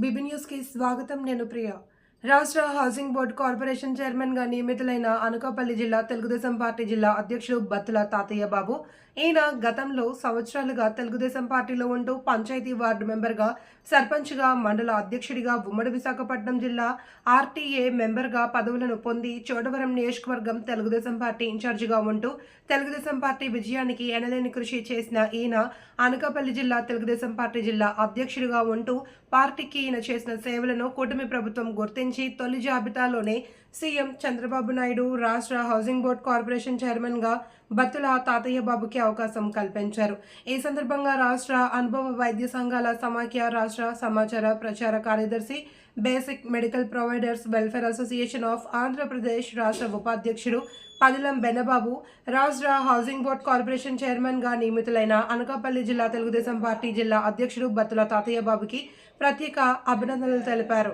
BB న్యూస్కి స్వాగతం నేను ప్రియ. రాష్ట్ర హౌసింగ్ బోర్డు కార్పొరేషన్ చైర్మన్గా నియమితులైన అనకాపల్లి జిల్లా తెలుగుదేశం పార్టీ జిల్లా అధ్యక్షుడు బత్తుల తాతయ్య బాబు. ఈయన గతంలో సంవత్సరాలుగా తెలుగుదేశం పార్టీలో ఉంటూ పంచాయతీ వార్డు మెంబర్గా సర్పంచ్గా మండల అధ్యక్షుడిగా ఉమ్మడి విశాఖపట్నం జిల్లా ఆర్టీఏ మెంబర్గా పదవులను పొంది చోడవరం నియోజకవర్గం తెలుగుదేశం పార్టీ ఇన్ఛార్జిగా ఉంటూ తెలుగుదేశం పార్టీ విజయానికి ఎనలేని కృషి చేసిన ఈయన అనకాపల్లి జిల్లా తెలుగుదేశం పార్టీ జిల్లా అధ్యక్షుడిగా ఉంటూ పార్టీకి ఈయన చేసిన సేవలను కూటమి ప్రభుత్వం గుర్తించి నుంచి తొలి జాబితాలోనే సీఎం చంద్రబాబు నాయుడు రాష్ట్ర హౌసింగ్ బోర్డ్ కార్పొరేషన్ చైర్మన్గా బత్తుల తాతయ్య బాబుకి అవకాశం కల్పించారు. ఈ సందర్భంగా రాష్ట్ర అనుభవ వైద్య సంఘాల సమాఖ్య రాష్ట్ర సమాచార ప్రచార కార్యదర్శి basic medical providers welfare association of Andhra Pradesh రాష్ట్ర ఉపాధ్యక్షుడు పదిలం బెనబాబు రాష్ట్ర హౌసింగ్ బోర్డ్ కార్పొరేషన్ చైర్మన్గా నియమితులైన అనకాపల్లి జిల్లా తెలుగుదేశం పార్టీ జిల్లా అధ్యక్షుడు బత్తుల తాతయ్య బాబుకి ప్రత్యేక అభినందనలు తెలిపారు.